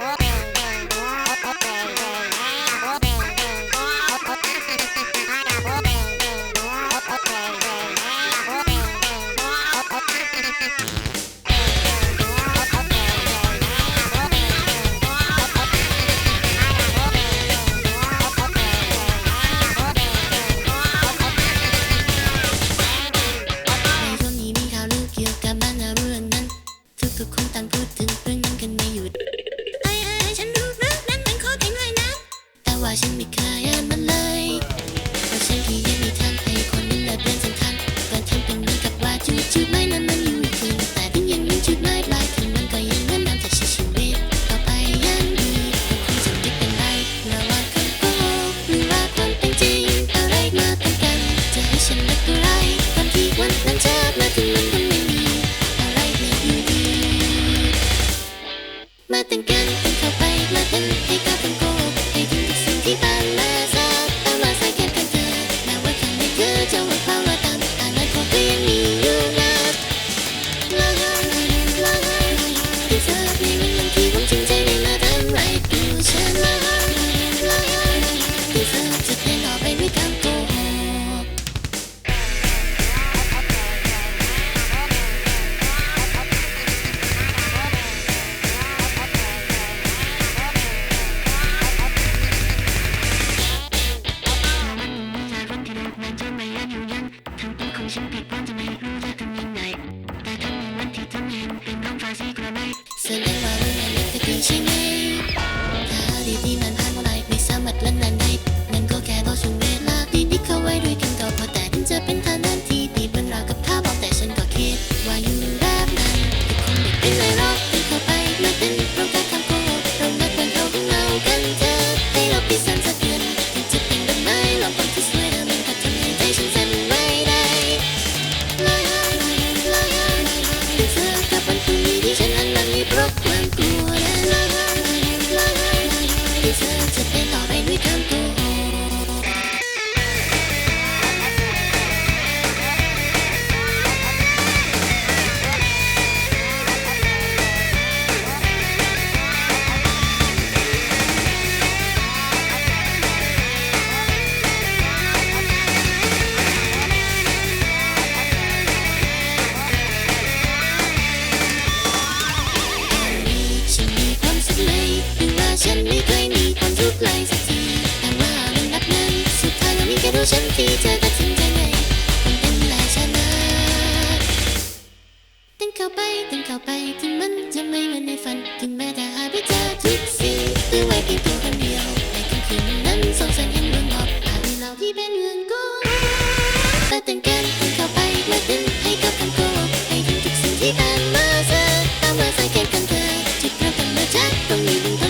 Uh -huh. มาแต่งกันเข้าไปมาแต่งให้กับ เลยดูว่าฉันไม่เคยมีความทุกข์เยสักทีแต่ว่ามันนับนั้นสุดท้ายแล้มีแค่ตัวฉันที่เธตัดสินใจไงมันเป็นลายชนะตั้งเข้าไปตั้งเข้าไปที่มันจะไม่เหมือนในฝันถึงแม้แต่หาไม่เจทุกสิ่งหรือไว้เพีตัวเดียวในค่คืนนั้นสองแสงยังเมืองหอบอาจเหล่าที่เป็นเงินกู้แต่ตงแก believe in